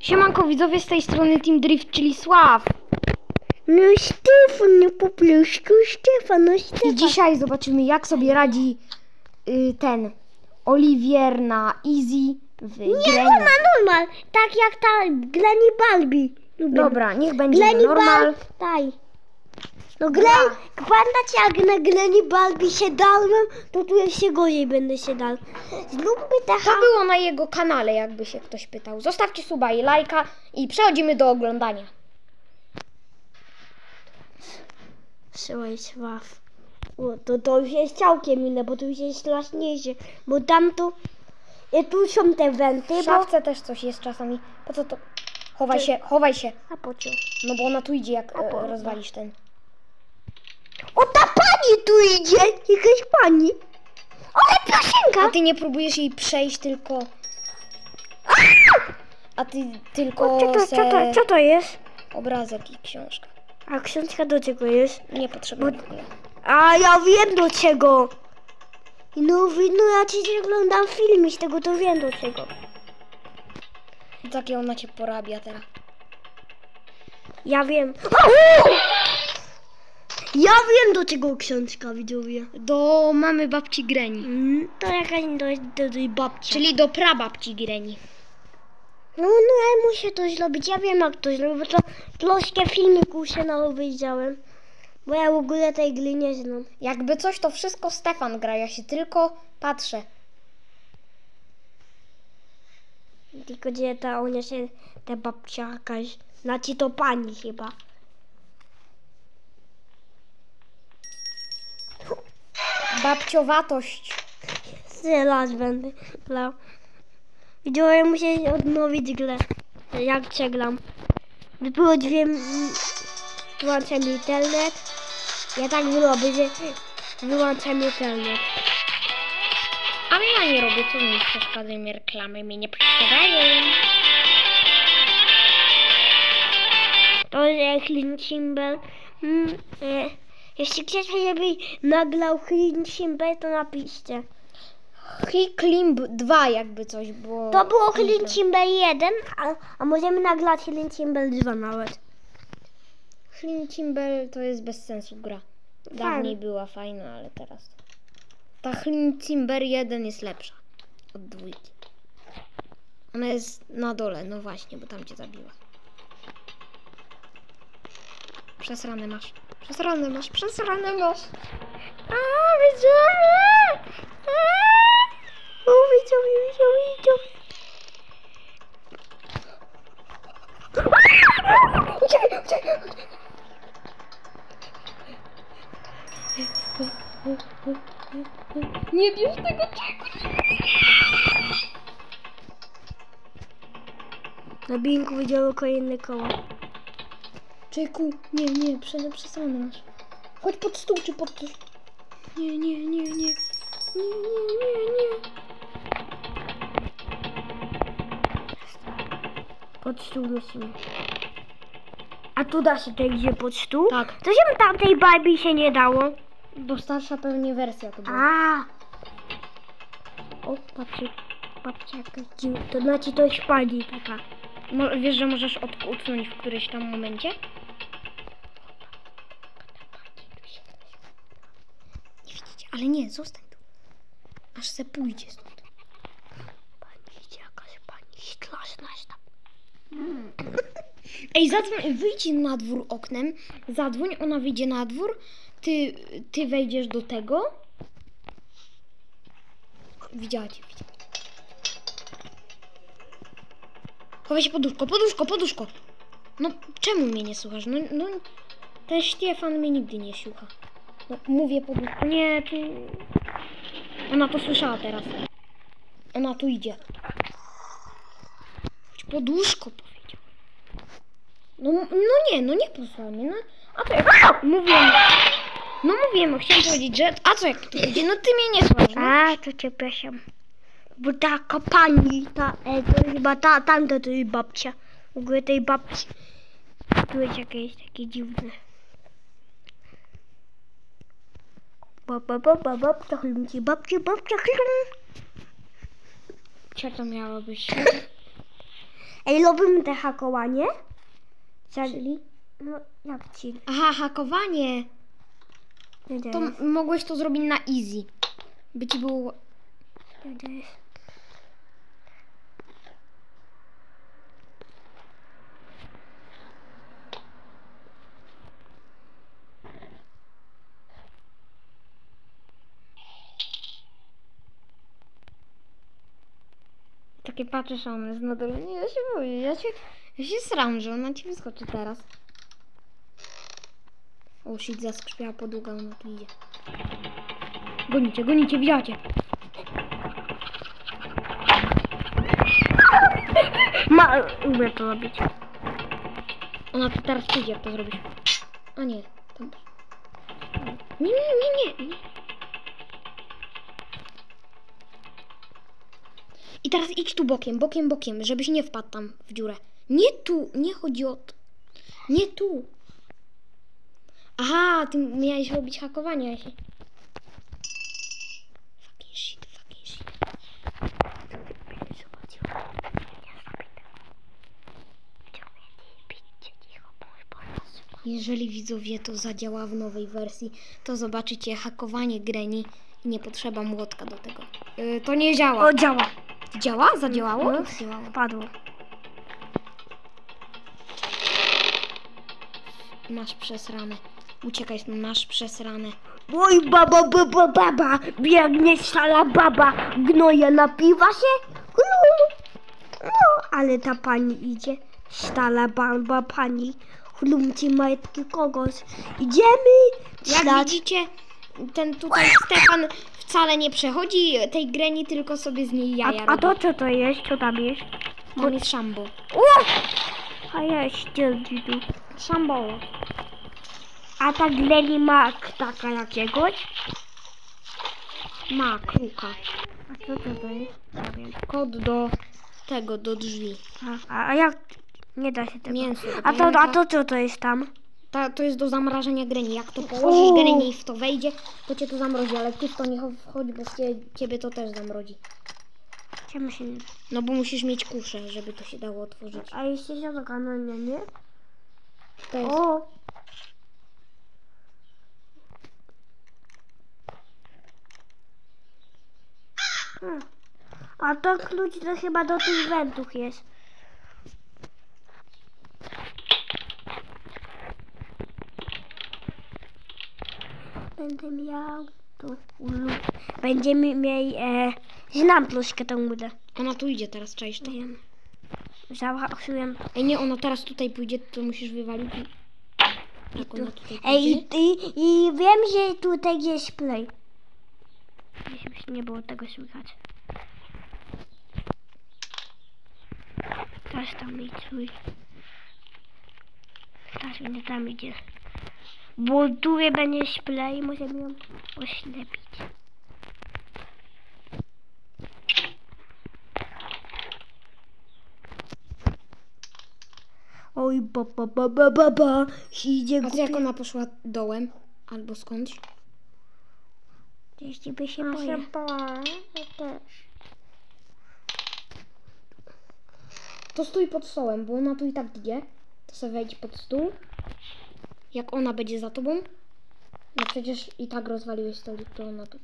Siemanko widzowie z tej strony Team Drift, czyli Sław. No Stefan, no po prostu Stefan, no I Stefan. dzisiaj zobaczymy jak sobie radzi y, ten Oliwier na Easy w Nie, grę. normal, normal. Tak jak ta Glenny Balbi. Lubię. Dobra, niech będzie Glenny normal. Bal... Daj. No Glen... Pamiętacie jak na Glenny Balbi się dałem, to tu jeszcze gorzej będę się dał. Zróbmy te To było na jego kanale, jakby się ktoś pytał. Zostawcie suba i lajka i przechodzimy do oglądania. Słuchaj, Sław. O, to, to już jest całkiem inne, bo to już jest straszniejsze. Bo tam tu... I tu są te wenty, W szafce też coś jest czasami. Po co to? Chowaj się, chowaj się. A po co? No bo ona tu idzie jak e, rozwalisz ten. Pani tu idzie! Jakaś pani. Ale A piosenka! ty nie próbujesz jej przejść, tylko... A ty tylko Co to, co, to, se co to jest? obrazek i książka. A książka do czego jest? Niepotrzebne w ogóle. A ja wiem do czego. No, wi- no ja ci oglądam film z tego, to wiem do czego. Takie ona cię porabia teraz. Ja wiem. Ja wiem do czego książka, widzowie. Do mamy babci Greni. Mm, to jakaś do, do tej babci. Czyli do prababci Greni. No, no ja muszę to zrobić. Ja wiem jak to zrobić, bo to troszkę filmiku się na obejrzałem. Bo ja w ogóle tej gry nie znam. Jakby coś, to wszystko Stefan gra, ja się tylko patrzę. Tylko gdzie ta ona się, ta babcia jakaś, znaczy to pani chyba. Babciowatość. Teraz będę grał. Widzowie muszę odnowić grę. Jak przegram. By było dwie... Wyłączam internet. Ja tak zrobię, że wyłączam internet. Ale ja nie robię, co mi przeszkadza mi reklamy, mi nie przeszkadzają. To jest Clean Symbol. Mm, e, jeśli chcecie, żeby nagrał Symbol, to napiszcie. Hiklimb 2 jakby coś, bo... To było Symbol 1, a, a możemy nagrać Symbol 2 nawet. Hlincimbel to jest bez sensu gra. Dawniej była fajna, ale teraz. Ta Hlincimber 1 jest lepsza od dwójki. Ona jest na dole, no właśnie, bo tam cię zabiła. Przesrane masz. Przesrane masz, przesrane masz. A, widzowie! O, widzowie, widzowie, widzowie. Uciekaj, uciekaj. Nie bierz tego czego. Na binku widziało kolejne koło. Czeku, nie, nie, prze- przesrane masz. Chodź pod stół czy pod coś. Nie, nie, nie, nie. Nie, nie, nie, nie. Pod stół musimy. A tu da się tutaj gdzie pod stół? Tak, To się tamtej Barbie się nie dało. bo starsza pewnie wersja to była. A. O, patrzcie. Patrzcie jaka dziwna. To znaczy to jest pani taka. Mo- wiesz, że możesz od- utknąć w którymś tam momencie? Nie widzicie, ale nie, zostań tu. Aż se pójdzie stąd. Pani jakaś pani jest tam. Ej, zadzwoń, wyjdź na dwór oknem, zadzwoń, ona wyjdzie na dwór, ty, ty wejdziesz do tego. Widziała cię, widziała. Chowaj się poduszko, poduszko, poduszko. No, czemu mnie nie słuchasz? No, no, ten Stefan mnie nigdy nie słucha. No, mówię poduszko, nie, tu... Ona to słyszała teraz. Ona tu idzie. Chodź, poduszko powiedział. No, no nie, no nie posłuchaj mnie, no. A to jak... Mówiłem... No mówiłem, chciałem powiedzieć, że... A co jak tu idzie? No ty mnie nie słuchasz, no. A, to przepraszam. Bo taka pani, ta, e, to chyba ta, tamta to jest babcia. W ogóle tej babci. Tu jest jakieś takie dziwne. Baba, baba, babcia, chlumci, babcia, babcia, chlum. Co to miało być? Ej, robimy te hakowanie? Czyli? No, jak ci? Aha, hakowanie. Nie To mogłeś to zrobić na easy. By ci było... Takie patrzysz, a ona jest na dole. Nie, ja się boję. Ja się, ja się sram, że ona ci wyskoczy teraz. O, shit, zaskrzypiała podługa, ona tu idzie. Gonicie, gonicie, wziącie. Ma, umiem to robić. Ona tu teraz przyjdzie, jak to zrobisz. A nie, tam. Nie, nie, nie, nie. I teraz idź tu bokiem, bokiem, bokiem, żebyś nie wpadł tam w dziurę. Nie tu, nie chodzi o to. Nie tu. Aha, ty miałeś robić hakowanie. Fucking shit, fucking shit. Jeżeli widzowie to zadziała w nowej wersji, to zobaczycie hakowanie Granny i nie potrzeba młotka do tego. Yy, to nie działa. O, działa. Działa? Zadziałało? No. Zadziałało. Padło. Masz przesrane. Uciekaj masz przesrane. Oj, baba, baba, baba, biegnie szala baba, gnoje napiwa się, chlum. No, ale ta pani idzie, szala baba pani, chlumci majtki kogoś. Idziemy, Jak ślad. widzicie, ten tutaj Stefan wcale nie przechodzi tej Granny, tylko sobie z niej jaja A, a to co to jest, co tam jest? Tam jest szambo. A ja ścierdzi tu. Szambo. A ta Glenny ma taka jakiegoś? Ma kruka. A co to, to jest? Kod do tego, do drzwi. A, a jak? Nie da się tego. Mięso. A to, a to co to jest tam? Ta, to jest do zamrażania Granny. Jak to położysz. Granny i w to wejdzie, to cię to zamrozi, ale ty w to nie wchodź, bo cie, ciebie to też zamrodzi. Czemu się nie No bo musisz mieć kuszę, żeby to się dało otworzyć. A jeśli się to nie, nie? To jest... O! Hmm. A to klucz to chyba do tych wentów jest. Będę miał tu ulu. Będziemy mieli e, znam troszkę tą łudę. Ona tu idzie teraz, czaisz to? Wiem. Zahaczyłem. Ej, nie, ona teraz tutaj pójdzie, to musisz wywalić i... Tutaj Ej, pójdzie? i, i wiem, że tutaj jest play. Żeby nie było tego słychać. Teraz tam idź. Teraz nie tam idzie. Bo tu będzie play, możemy ją oślepić. Oj, ba, ba, ba, ba, ba, ba. Idzie A jak ona poszła dołem? Albo skądś? Jeśli by się Ja boję. też. To stój pod stołem, bo ona tu i tak idzie. To sobie wejdź pod stół. Jak ona będzie za tobą, no przecież i tak rozwaliłeś stolik, to ona tu.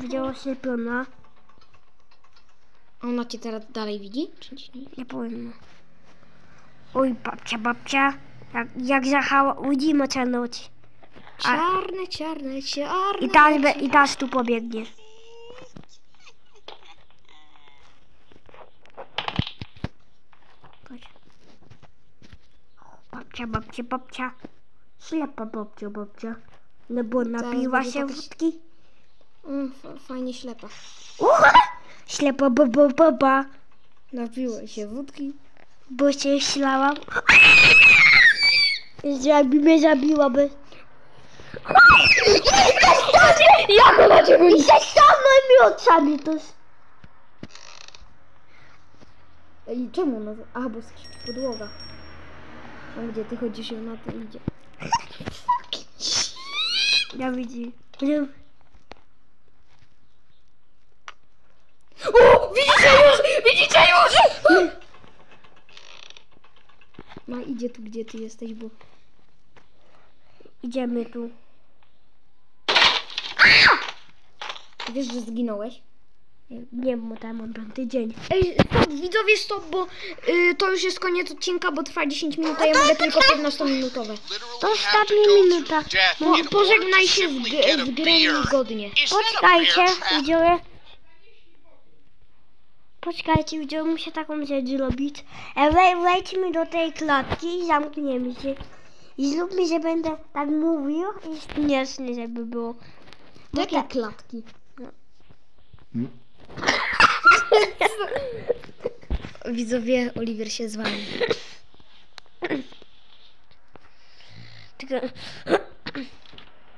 Widziała ślepiona. A ona cię teraz dalej widzi? Czy nie? Nie powiem. Oj, babcia, babcia. Jak, jak zachała, oczy. A- Czarne, czarne, czarne. I teraz, i teraz tu pobiegnie. Babcia, babcia, babcia. Ślepa babcia, babcia. No bo napiła będzie się wódki. Mm, fajnie ślepa. Ślepa baba, baba. Napiła się wódki. Bo się ślałam. Jakby mnie zabiłaby. Jak ona cię samymi oczami to jest. Ej, czemu ona... A, bo skrzypi podłoga. Tam gdzie ty chodzisz, ona to idzie. Ja widzi. O! Widzicie już! Widzicie już! No idzie tu, gdzie ty jesteś, bo... Idziemy tu. Wiesz, że zginąłeś? Nie, bo tam mam piąty dzień. Ej, stop, widzowie, stop, bo y, to już jest koniec odcinka, bo trwa 10 minut, a ja mogę tylko 15-minutowe. To ostatnia minuta. Po, pożegnaj się z, g- z grą godnie. Poczekajcie, widzowie. Poczekajcie, widzowie, muszę taką rzecz zrobić. E, wej, wejdźmy do tej klatki i zamkniemy się. I zróbmy, że będę tak mówił i śmiesznie, żeby było. Bo Jakie tak- klatki? Widzowie, Oliwier się z wami. Tylko...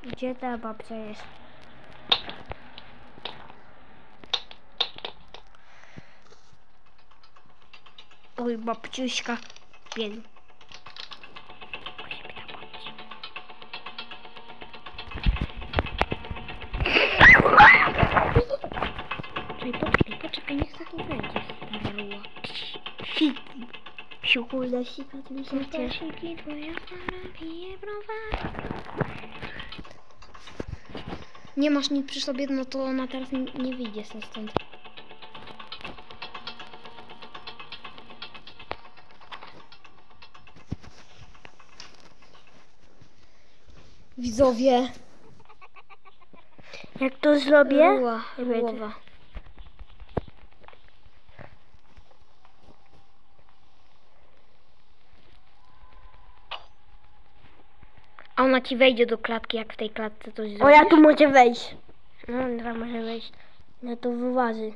Gdzie ta babcia jest? Oj, babciuśka. Biegł. Stara ruła. Siuchu, lesika, ty mi się cieszy. Siki, twoja pije. Nie masz nic przy sobie, no to ona teraz nie, nie wyjdzie stąd. Widzowie, Jak to zrobię? ruła, rułowa. Ona ci wejdzie do klatki, jak w tej klatce coś O, zrobisz? ja tu może wejść. No, dobra, może wejść. Ja to wyłazy.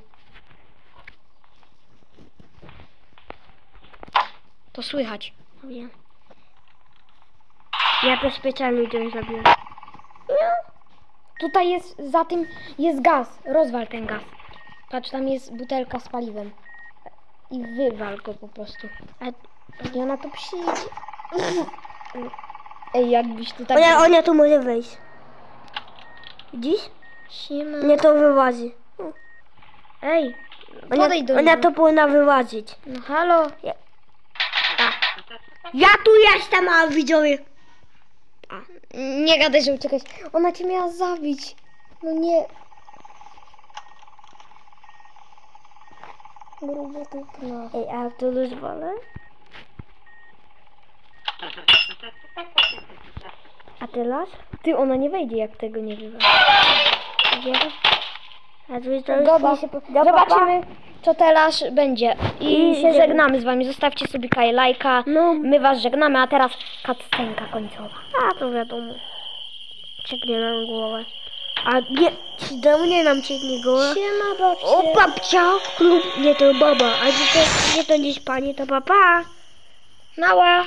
To słychać. Wiem. Ja to specjalnie to zrobiłem. Tutaj jest, za tym jest gaz. Rozwal ten gaz. Patrz, tam jest butelka z paliwem. I wywal go po prostu. A, I ona tu przyjdzie. Ej, jakbyś tu tak... Onia, Onia tu może wejść. Widzisz? Siema. Nie to wyłazi. Ej, podejdź do Onia niego. to powinna wyłazić. No halo. Ja tu jestem, a widzowie. Nie gadaj, że uciekać. Ona cię miała zabić. No nie. Grubo dupna. Ej, a to rozwalę? A teraz? Ty, ona nie wejdzie, jak tego nie wywali. A tu jest to już po- się po... do Zobaczymy, co teraz będzie. I, I się żegnamy z wami. Zostawcie sobie kaj lajka. No. My was żegnamy, a teraz cutscenka końcowa. A to wiadomo. Cieknie nam głowę. A nie, do mnie nam cieknie głowę. Siema, babcie. O babcia, klub, nie to baba, a gdzie to, gdzie to gdzieś pani, to papa. Nała.